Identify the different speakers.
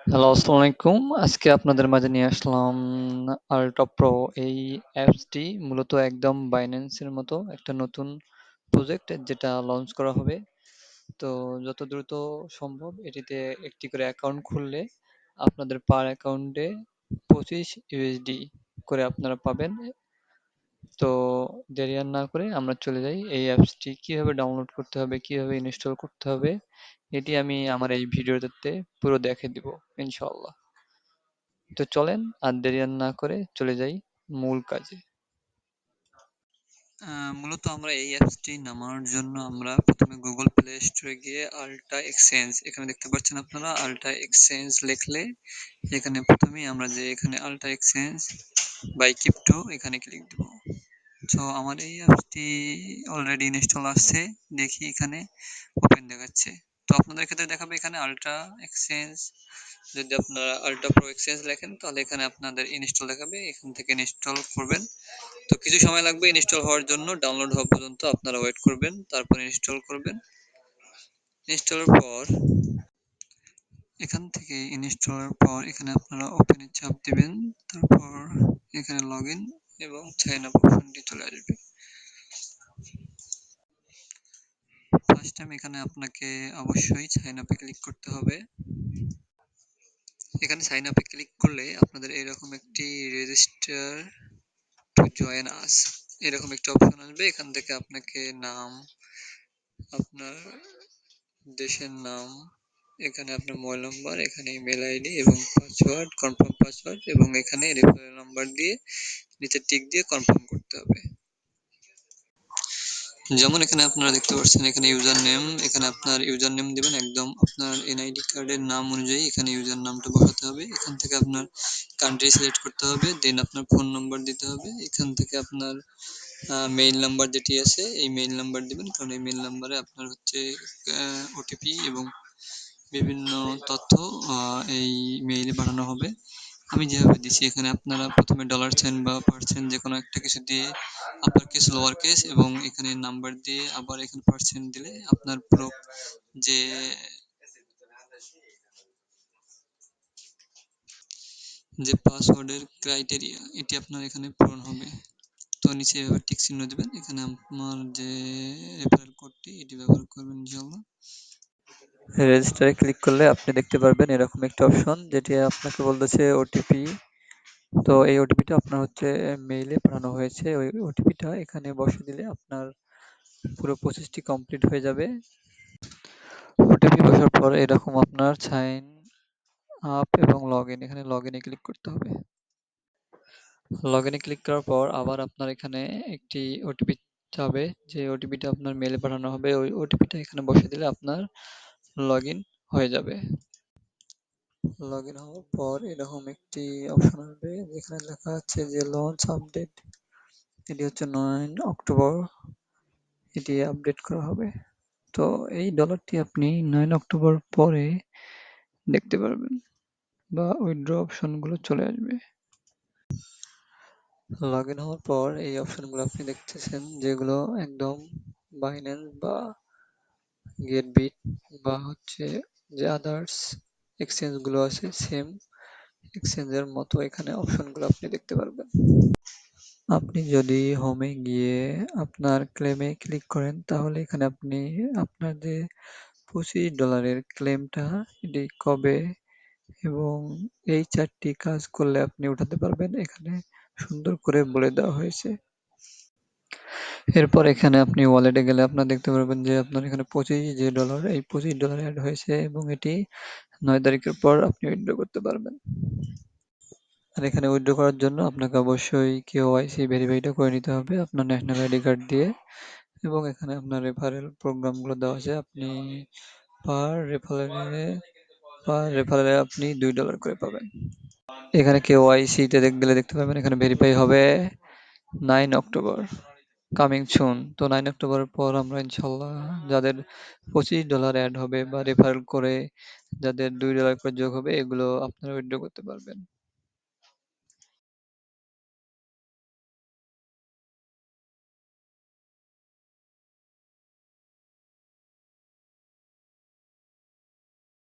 Speaker 1: Hello, আসসালামু আলাইকুম। আজকে আপনাদের মাঝে নিয়ে আসলাম আল্ট্রা প্রো এই অ্যাপসটি, মূলত একদম বাইন্যান্সের মতো একটা নতুন প্রজেক্ট যেটা লঞ্চ করা হবে। তো যত দ্রুত সম্ভব এটিতে একটি করে অ্যাকাউন্ট খুললে আপনাদের পার অ্যাকাউন্টে পঁচিশ ইউএসডি করে আপনারা পাবেন। তো দেরি আর না করে আমরা চলে যাই। এই অ্যাপসটি কীভাবে ডাউনলোড করতে হবে, কীভাবে ইনস্টল করতে হবে, এটি আমি আমার এই ভিডিওতে পুরো দেখে দিব, ইনশাআল্লাহ। তো চলেন, আর দেরি আর না করে চলে যাই মূল কাজে। মূলত আমরা এই অ্যাপসটি নামানোর জন্য আমরা প্রথমে গুগল প্লে স্টোরে গিয়ে আল্ট্রা এক্সচেঞ্জ এখানে দেখতে পাচ্ছেন আপনারা আল্ট্রা এক্সচেঞ্জ লিখলে এখানে প্রথমেই আমরা যে এখানে আল্ট্রা এক্সচেঞ্জ বাই ক্রিপ্টো এখানে ক্লিক দেব। তো আমার এই অ্যাপসটি অলরেডি ইনস্টল আসছে। দেখি এখানে ওপেন দেখাচ্ছে। তো আপনাদের ক্ষেত্রে দেখাবে এখানে আল্ট্রা এক্সচেঞ্জ যদি আপনারা আল্ট্রা প্রো এক্সচেঞ্জ লেখেন, তাহলে এখানে আপনাদের ইনস্টল দেখাবে। এখান থেকে ইনস্টল করবেন। তো কিছু সময় লাগবে ইনস্টল হওয়ার জন্য। ডাউনলোড হওয়া পর্যন্ত আপনারা ওয়েট করবেন। তারপর ইনস্টল করবেন। ইনস্টলের পর, এখান থেকে ইনস্টলের পর এখানে আপনারা ওপেনে চাপ দিবেন। তারপর এখানে লগ এবং আপ অপশনটি চলে আসবে। ফার্স্ট টাইম এখানে আপনাকে অবশ্যই সাইন আপে ক্লিক করতে হবে। এখানে সাইন আপে ক্লিক করলে আপনাদের এরকম একটি রেজিস্টার টু জয়েন আস এরকম একটি অপশন আসবে। এখান থেকে আপনাকে নাম, আপনার দেশের নাম এখানে আপনার মোবাইল নাম্বার, এখানে ইমেল আইডি এবং পাসওয়ার্ড কনফার্ম পাসওয়ার্ড এবং এখানে রেফারেল নাম্বার দিয়ে নিচে টিক দিয়ে কনফার্ম করতে হবে। যেমন এখানে আপনারা দেখতে পাচ্ছেন, এখানে ইউজার নেম এখানে আপনার ইউজার নেম দিবেন একদম আপনার এনআইডি কার্ডের নাম অনুযায়ী এখানে ইউজার নামটা বসাতে হবে। এখান থেকে আপনার কান্ট্রি সিলেক্ট করতে হবে দেন আপনার ফোন নাম্বার দিতে হবে। এখান থেকে আপনার মেইল নাম্বার যেটি আছে, এই মেইল নাম্বার দিবেন। কারণ এই মেইল নাম্বারে আপনার হচ্ছে ওটিপি এবং বিভিন্ন তথ্য এই মেইলে পাঠানো হবে। আমি যেভাবে দিচ্ছি, এখানে আপনারা প্রথমে ডলার সাইন বা পার্সেন্ট যে কোনো একটা কিছু দিয়ে আপার কেস লোয়ার কেস এবং এখানে নাম্বার দিয়ে আবার এখানে পার্সেন্ট দিলে আপনার পুরো যে যে পাসওয়ার্ডের ক্রাইটেরিয়া এটি আপনার এখানে পূরণ হবে। তো নিচে এভাবে টিক চিহ্ন দেবেন। এখানে আপনার যে রেফারেল কোডটি এটি ব্যবহার করবেন ইনশাআল্লাহ। রেজিস্টারে ক্লিক করলে আপনি দেখতে পারবেন এরকম একটা অপশন যেটি আপনাকে বলতেছে ওটিপি তো এই ওটিপিটা আপনার হচ্ছে মেইলে পাঠানো হয়েছে। ওই ওটিপিটা এখানে বসে দিলে আপনার পুরো প্রসেসটি কমপ্লিট হয়ে যাবে। ওটিপি বসার পর এরকম আপনার সাইন আপ এবং লগ ইন এখানে লগ ইনে ক্লিক করতে হবে। লগ ইনে ক্লিক করার পর আবার আপনার এখানে একটি ওটিপি যাবে। যে ওটিপিটা আপনার মেলে পাঠানো হবে, ওই ওটিপিটা এখানে বসে দিলে আপনার লগ হয়ে যাবে। লগ হওয়ার পর এরকম একটি অপশন আসবে যেখানে লেখা আছে যে লঞ্চ আপডেট এটি হচ্ছে নয় অক্টোবর। এটি আপডেট করা হবে। তো এই ডলারটি আপনি নয় অক্টোবর পরে দেখতে পারবেন বা উইথড্র অপশনগুলো চলে আসবে। লগ ইন হওয়ার পর এই অপশনগুলো আপনি দেখতেছেন যেগুলো একদম বাইন্যান্স বা গেটবিট বা হচ্ছে যে আদার্স এক্সচেঞ্জগুলো আছে সেম এক্সচেঞ্জের মতো এখানে অপশনগুলো আপনি দেখতে পারবেন। আপনি যদি হোমে গিয়ে আপনার ক্লেমে ক্লিক করেন, তাহলে এখানে আপনি আপনার যে পঁচিশ ডলারের ক্লেমটা এটি কবে এবং এই চারটি কাজ করলে আপনি উঠাতে পারবেন। এখানে সুন্দর করে বলে দেওয়া হয়েছে। এরপর এখানে আপনি ওয়ালেটে গেলে আপনার দেখতে পারবেন যে আপনার এখানে পঁচিশ যে ডলার এই পঁচিশ ডলার অ্যাড হয়েছে এবং এটি নয় তারিখের পর আপনি উইথড্র করতে পারবেন। আর এখানে উইথড্র করার জন্য আপনাকে অবশ্যই কেওয়াইসি ভেরিফাইটা করে নিতে হবে আপনার ন্যাশনাল আইডি কার্ড দিয়ে এবং এখানে আপনার রেফারেল প্রোগ্রামগুলো দেওয়া আছে। আপনি পার রেফারেলে পার রেফারেলে আপনি দুই ডলার করে পাবেন। এখানে কেওয়াইসিতে গেলে দেখতে পাবেন এখানে ভেরিফাই হবে নাইন অক্টোবর কামিং সুন তো নাইন অক্টোবরের পর আমরা ইনশাল্লাহ যাদের পঁচিশ ডলার অ্যাড হবে বা রেফারেল করে যাদের দুই ডলার করে যোগ হবে এগুলো আপনারা উইথড্র করতে পারবেন।